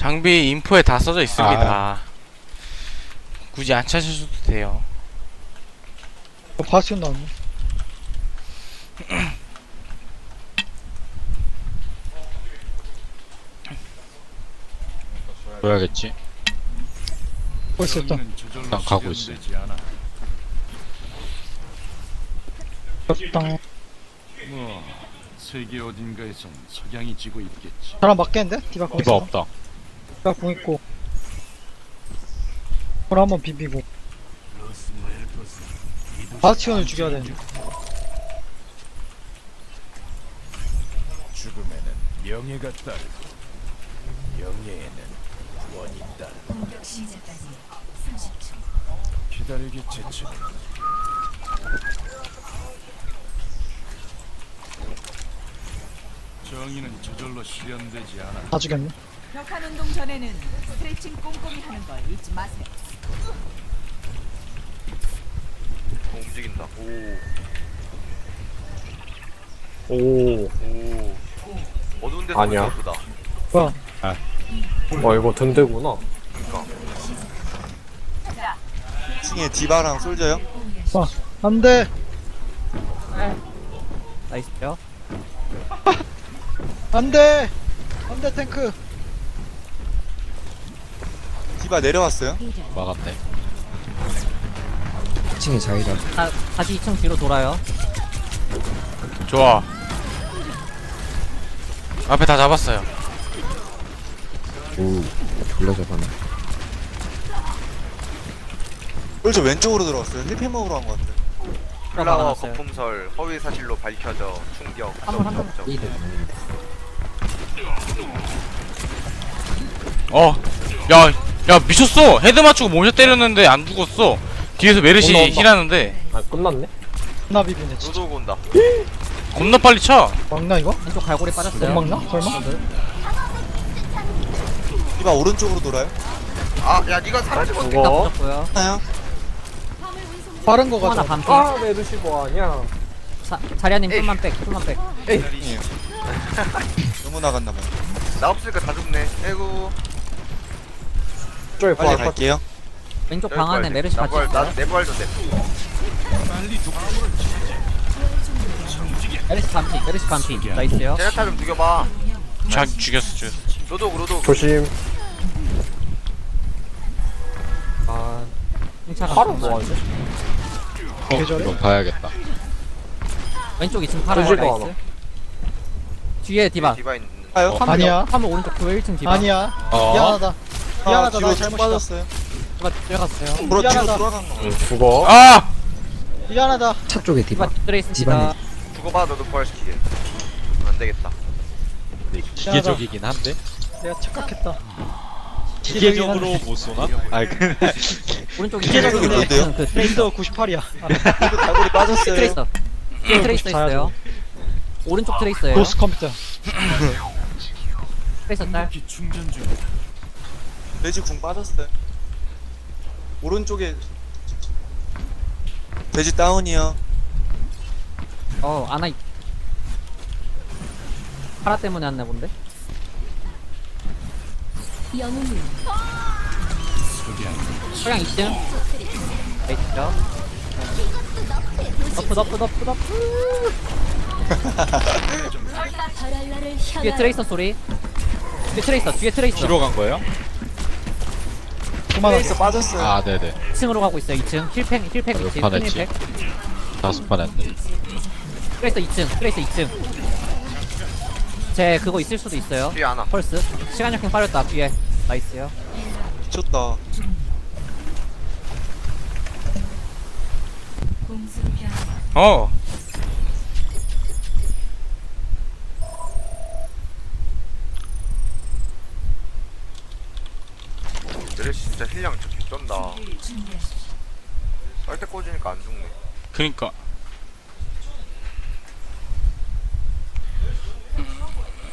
장비 인포에 다 써져 있습니다. 굳이 안 찾으셔도 돼요. 어, 바스티온 나왔네. 줘야겠지. 벌써 있다. 난 가고 있어. 땅. 뭐 세계 어딘가에선 석양이 지고 있겠지. 저랑 맞겠는데? 디바. 없다. 디바 공 있고. 볼 한번 비비고. 바스티온을 죽여야 되는데. 죽음에는 명예가 따르고 명예에는 구원이 따르. 공격 시작까지 30초. 기다리기 지치. 정의는 저절로 실현되지 않아. 다 죽였네. 벽한 운동 전에는 스트레칭 꼼꼼히 하는 걸 잊지 마세요. 어, 움직인다. 오. 오, 오. 어두운 데서 아니야. 보다. 뭐야? 어 이거 든드구나. 2층에 디바랑 솔져요? 와, 안 돼! 나이스요. 안 돼! 안 돼, 탱크! 디바 내려왔어요? 막았네. 다, 다시 2층 뒤로 돌아요. 좋아. 앞에 다 잡았어요. 솔져 왼쪽으로 들어왔어요. 힐팩 먹으러 간 것 같아요. 플라워. 거품설 허위 사실로 밝혀져 충격. 한번 한 번. 어. 야, 야 미쳤어. 헤드 맞추고 모셔 때렸는데 안 죽었어. 뒤에서 메르시 온다. 힐하는데 아 끝났네. 나 비비네, 진짜. 노도 온다. 겁나 빨리 쳐. 막나, 이거? 왼쪽 갈고리 빠졌어요. 못 막나? 설마? 디바 오른쪽으로 돌아요? 아, 야, 네가 사라지고 붙었고요. 하나요? 빠른 거 하나. 반피. 아 아니야. 자, 자리아님 좀만 백, 좀만 백. 너무 나갔나 봐요. 나 없으니까 다 죽네. 아이고. 저기 빨리 부활 갈게요. 왼쪽 방 안에. 메르시 나 같이 나, 있어요. 내 부활도 돼. 메르시 반피, 메르시 반피. 나이스요. 제나타 좀 죽여봐. 자 죽였어, 죽였어. 노도, 노도. 조심. 아 승차가 팔은 뭐하지? 어, 계절에? 이거 봐야겠다. 왼쪽 2층 팔아요. 조심히 나이스. 뒤에 디바. 디바 있는. 가요? 화물 아니야. 옆- 화물 오른쪽 교회 1층 디바. 아니야. 어? 미안하다. 아, 미안하다, 뒤로 나쭉 잘못이다. 빠졌어요. 디바 들어갔어요. 보러 뒤로 미안하다. 돌아간 거. 응, 죽어. 아! 미안하다. 디바 뒤에 있습니다. 죽어봐, 너도 부활시키게. 안 되겠다. 근데 기계적이긴 한데. 내가 착각했다. 기계적으로 못 쏘나? 아, 그 오른쪽 기계적인 게 뭔데요? 그 트레이서. 윈도 98이야. 이거 다골이 빠졌어요. 트레이서. 뒤에 트레이서 있어요. 오른쪽 트레이서예요. 고스 컴퓨터. 트레이서 딸. 돼지 궁 빠졌어요. 오른쪽에 돼지 다운이요. 어, 아나. 있- 파라 때문에 왔나 본데? 영웅님 서양 2층. 있죠. 너프 너프 너프 너프. 바랄라를 뒤에 향하여 트레이서 소리. 뒤에 트레이서 뒤에 트레이서. 뒤로 간 거예요? 그만하자. 트레이서 빠졌어요. 아, 네네. 2층으로 가고 있어요. 2층. 힐팩 힐팩 몇 위치. 판 큰? 힐팩. 다섯 판 했네. 트레이서 2층. 트레이서 2층. 제 그거 있을 수도 있어요. 뒤에 하나. 펄스. 시간 역행 빠졌다 뒤에. 나이스요. 미쳤다. 어. 내려시 진짜 힐량 저기 쩐다. 준비하십시오. 쌀때 꽂으니까 안 죽네. 그니까.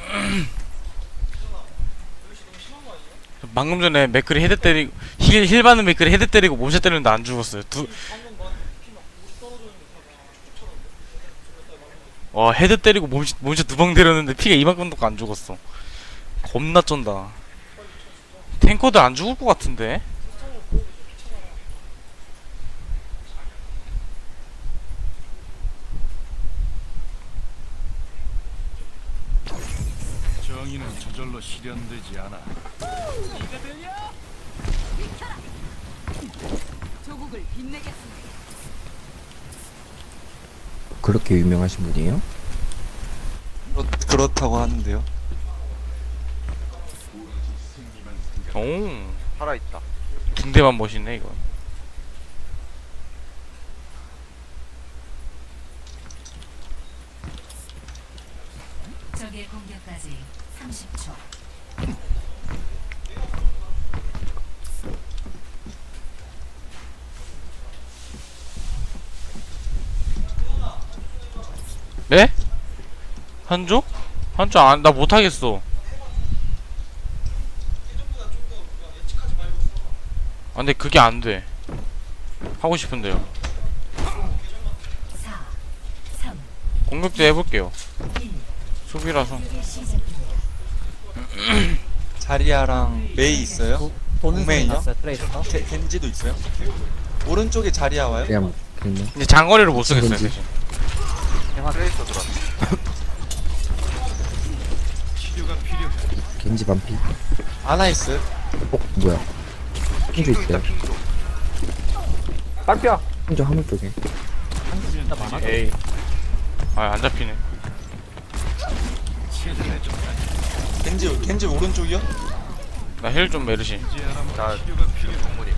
방금 전에 맥클이 헤드 때리고 힐, 힐 받는 맥클이 헤드 때리고 몸샷 때리는데 안 죽었어요. 두. 와 헤드 때리고 몸샷 몸샷 두 방 때렸는데 피가 이만큼도 안 죽었어. 겁나 쩐다. 탱커들 안 죽을 것 같은데 정의는 저절로 실현되지 않아. 조국을 빛내겠습니다. 그렇게 유명하신 분이에요? 그렇, 그렇다고 하는데요. 오 살아있다 군대만 멋있네 이거 적의 공격까지 30초. 네? 한조? 한조 안, 나 못하겠어. 아, 근데 그게 안 돼. 하고 싶은데요. 4, 3, 공격도 해볼게요. 1. 수비라서. 자리아랑 메이 있어요? 도는 소리 동맹이요? 났어요 트레이서 겐- 겐지도 있어요? 오른쪽에 자리아 와요? 그냥 그냥 근데 장거리를 못 쓰겠어요. 대신. 트레이서 들어왔네 치료가 필요해. 겐지 반피. 아나 있어요? 어 뭐야? 있다 있어요. 킹도 딸피야 킨조 하물 쪽에. 에이 아, 안 잡히네. 겐지 겐지 오른쪽이요? 나 힐 좀 메르시. 자 동문이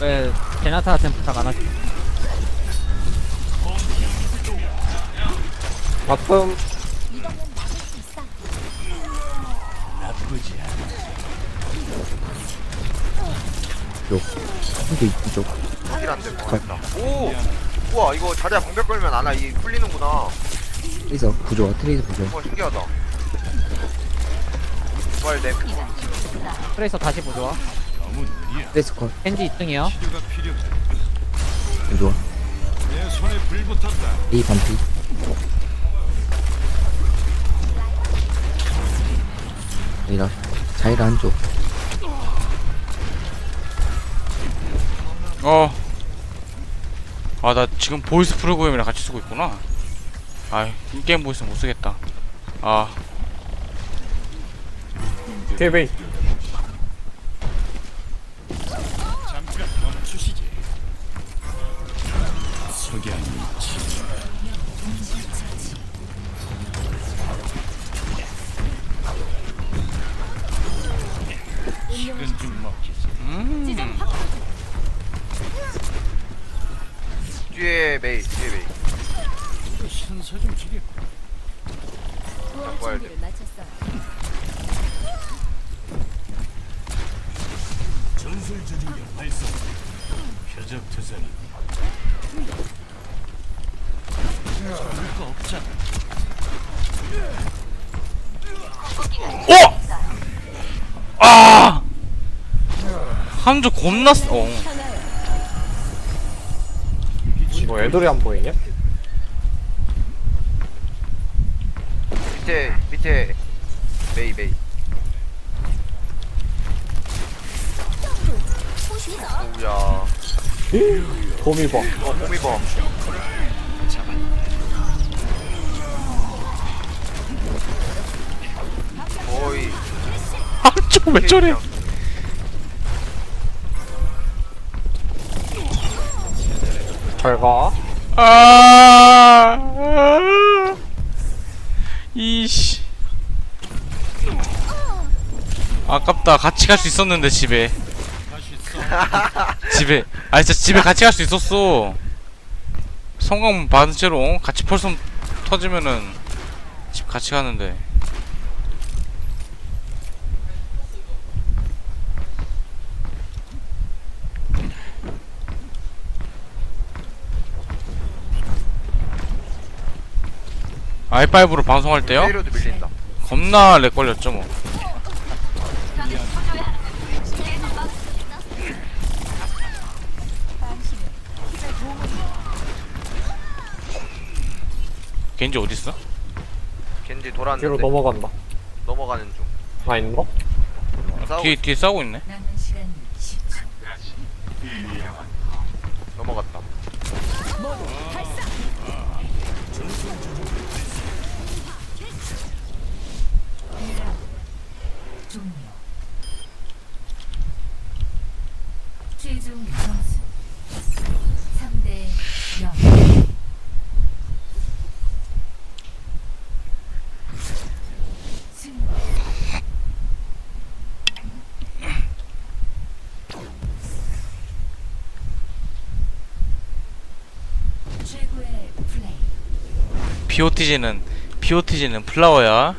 왜 제나타한테 부탁 안 하지 바 텀 킨조 이쪽. 힐한데 고맙다 오 우와 이거 자리야 방벽 걸면 안와 이 풀리는구나 트레이서 부조화 트레이서 부조. 와 신기하다 부활됨 트레이서 다시 보조와 트레이서 컷. 겐지 2등이요 치료가 필요해. 부조화. 내 손에 불 붙었다. A 반피. 자이라 자이라 한쪽. 어. 아, 나 지금 보이스 프로그램이랑 같이 쓰고 있구나. 아이, 인게임 보이스 못 쓰겠다. 아, 뒤에 베이 잠깐 멈추시지. 석양이 치. 식은 죽 먹히지. 음. 뒤에 메이 뒤에 메이 신사 좀 지게. 부활됨 전술 조준경 발성. 표적 투성이. 별거 없잖아. 어! 아! 함조 쓰, 어. 뭐 애들이 안 보이냐? 밑에 밑에. 메이 메이. 오우야. 곰이 봐 어 호미범. 거의 함조 왜 저래? 잘가 아, 이씨. 아깝다. 같이 갈 수 있었는데 집에. 집에. 아 진짜 집에 같이 갈 수 있었어. 성공 채로 같이 펄섬 터지면은 집 같이 가는데. I5로 방송할 때요? 메이로도 밀린다 겁나 렉 걸렸죠 뭐. 겐지 어딨어? 겐지 뒤로 돌았는데 넘어간다 넘어가는 중 아 있나? 싸우고 뒤에 있어. 뒤에 싸우고 있네 남은 시간 10초. 넘어갔다. 종료. 최종 점수 3대 0. 승리. 최고의 플레이. BOTG는 BOTG는 플라워야